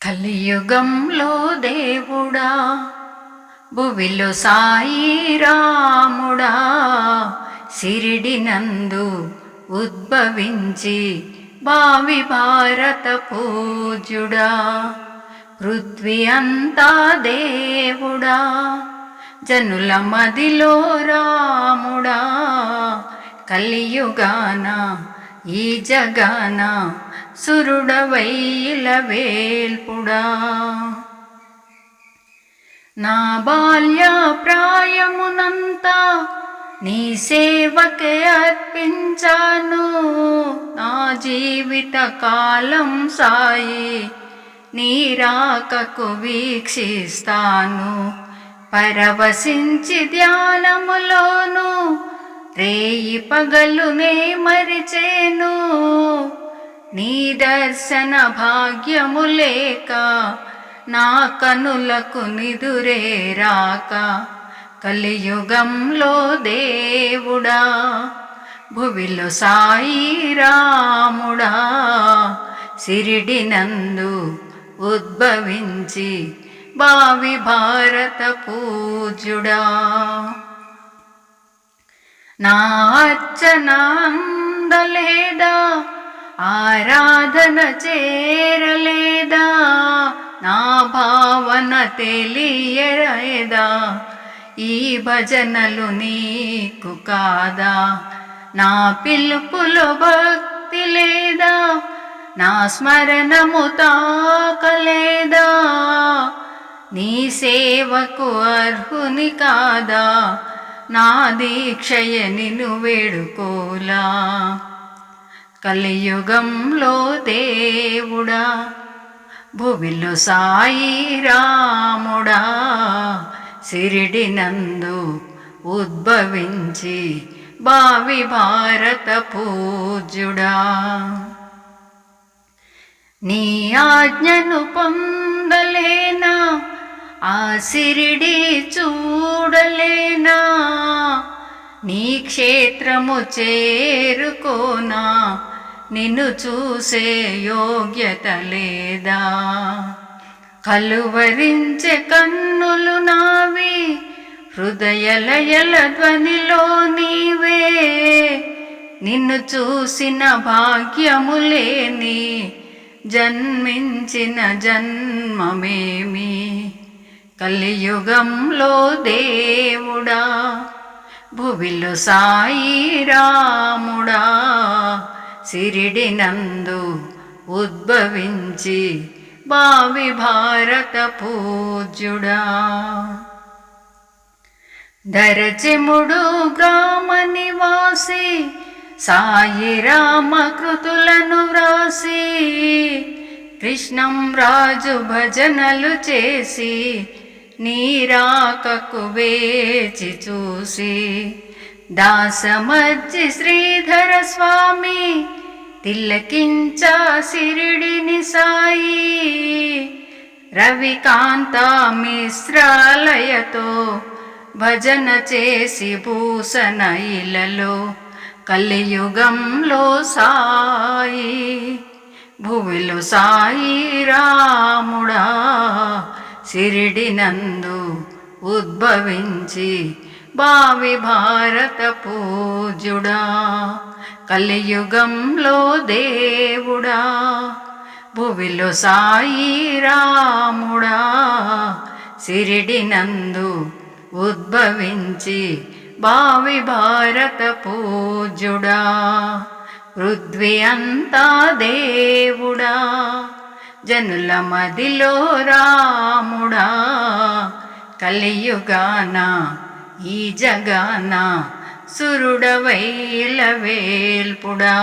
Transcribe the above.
కలియుగంలో దేవుడా భువిలు సాయి రాముడా సిరిడినందు ఉద్భవించి భావి భారత పూజుడా పృథ్వీ అంతా దేవుడా జనుల మదిలో రాముడా కలియుగాన ఈ జగానా సురుడవైల వేల్పుడా. నా బాల్య ప్రాయమునంతా నీ సేవకే అర్పించాను. నా జీవిత కాలం సాయి నీ రాకకు వీక్షిస్తాను. పరవశించి ధ్యానములోను రేయి పగలునే మరిచేను. నీ దర్శన భాగ్యము లేక నా కనులకు నిదురే రాక. కలియుగంలో దేవుడా భువిలో సాయి రాముడా సిరిడినందు ఉద్భవించి భావి భారత పూజుడా నా అచ్చనందలేడా ఆరాధన చేరలేదా? నా భావన తెలియలేదా? ఈ భజనలు నీకు కాదా? నా పిలుపులో భక్తి లేదా? నా స్మరణము తాకలేదా? నీ సేవకు అర్హుని కాదా? నా దీక్షయ నిన్ను వేడుకోలా? కలియుగంలో దేవుడా భువిలో సాయి రాముడా సిరిడినందు ఉద్భవించి భావి భారత పూజ్యుడా. నీ ఆజ్ఞను పొందలేనా ఆ సిరిడి చూడలేనా నీ క్షేత్రము చేరుకోనా నిన్ను చూసే యోగ్యత లేదా? కలువరించే కన్నులు నావి హృదయలయల ధ్వనిలో నీవే. నిన్ను చూసిన భాగ్యము లేని జన్మించిన జన్మమేమి? కలియుగంలో దేవుడా భువిలో సాయి రాముడా. సిరిడినందు ఉద్భవించి భావి భారత పూజ్యుడా. దరచిముడు గ్రామ నివాసి సాయి రామ కృతులను వ్రాసి కృష్ణం రాజు భజనలు చేసి నీరాకకు వేచి చూసి దాసమజ్జి శ్రీధర స్వామి తిల్లకించా సిరిడిని సాయి. రవికాంత మిశ్రాలయతో భజన చేసి భూషణ ఇలలో కలియుగంలో సాయి. భువిలో సాయి రాముడా సిరిడినందు ఉద్భవించి భావి భారత పూజుడా. కలియుగంలో దేవుడా భువిలో సాయి రాముడా సిరిడినందు ఉద్భవించి భావి భారత పూజుడా పృథ్వీ అంతా దేవుడా జనుల మదిలో రాముడా కలియుగాన ఈ జగానా సురుడవైల వేల్పుడా.